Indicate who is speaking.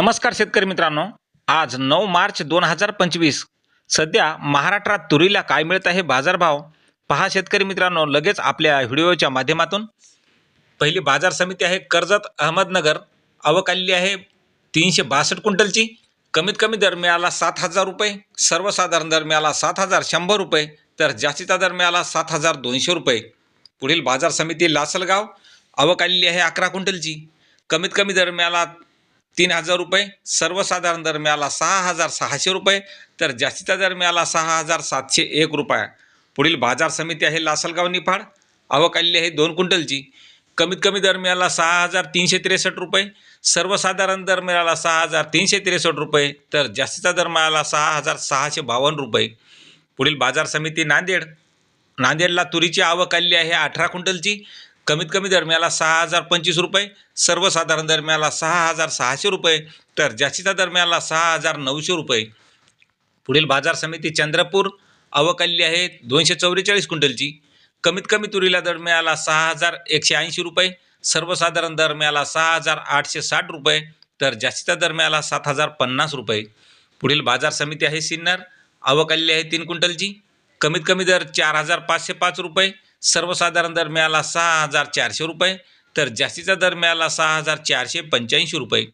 Speaker 1: नमस्कार शेतकरी मित्रांनो. आज नऊ मार्च दोन हजार पंचवीस. सध्या महाराष्ट्रात तुरीला काय मिळत आहे बाजारभाव पहा शेतकरी मित्रांनो लगेच आपल्या व्हिडिओच्या माध्यमातून. पहिली बाजार समिती आहे कर्जत अहमदनगर. आवक आलेली आहे तीनशे बासष्ट क्विंटलची. कमीत कमी दर मिळाला सात हजार रुपये. सर्वसाधारण दर मिळाला सात हजार शंभर रुपये. तर जास्तीचा दर मिळाला सात हजार दोनशे रुपये. पुढील बाजार समिती लासलगाव. आवक आलेली आहे अकरा क्विंटलची. कमीत कमी दर मिळाला तीन हजार रुपये सर्वसाधारण दर मिळाला सहा हजार सहाशे रुपये तर जास्तीचा दर मिळाला सहा हजार सातशे एक रुपया. पुढील बाजार समिती आहे लासलगाव निफाड. आवक आलेली आहे दोन क्विंटलची. कमीत कमी दर मिळाला सहा हजार तीनशे त्रेसष्ट रुपये सर्वसाधारण दर मिळाला सहा हजार तीनशे त्रेसष्ट रुपये तर जास्तीचा दर मिळाला सहा हजार सहाशे बावन्न रुपये. पुढील बाजार समिती नांदेड. नांदेडला तुरीची आवक आलेली आहे अठरा क्विंटलची कमीत कमी दरम्याला सहा हजार पंचवीस रुपये सर्वसाधारण दरम्याला सहा हजार सहाशे रुपये तर जास्तीचा दरम्याला सहा हजार नऊशे रुपये. पुढील बाजार समिती चंद्रपूर आवक आहे दोनशे चौवेचाळीस क्विंटलची. कमीत कमी तुरीला दरम्याला सहा हजार एकशे ऐंशी रुपये सर्वसाधारण दरम्याला सहा हजार आठशे साठ रुपये तर जास्तीचा दरम्याला सात हजार पन्नास रुपये. पुढील बाजार समिती आहे सिन्नर आवक आलेली आहे तीन क्विंटलची. कमीत कमी दर चार हजार पाचशे पाच रुपये सर्वसाधारण दर मिळाला सहा हजार चारशे रुपये तर जास्तीचा दर मिळाला सहा हजार चारशे पंच्याऐंशी रुपये.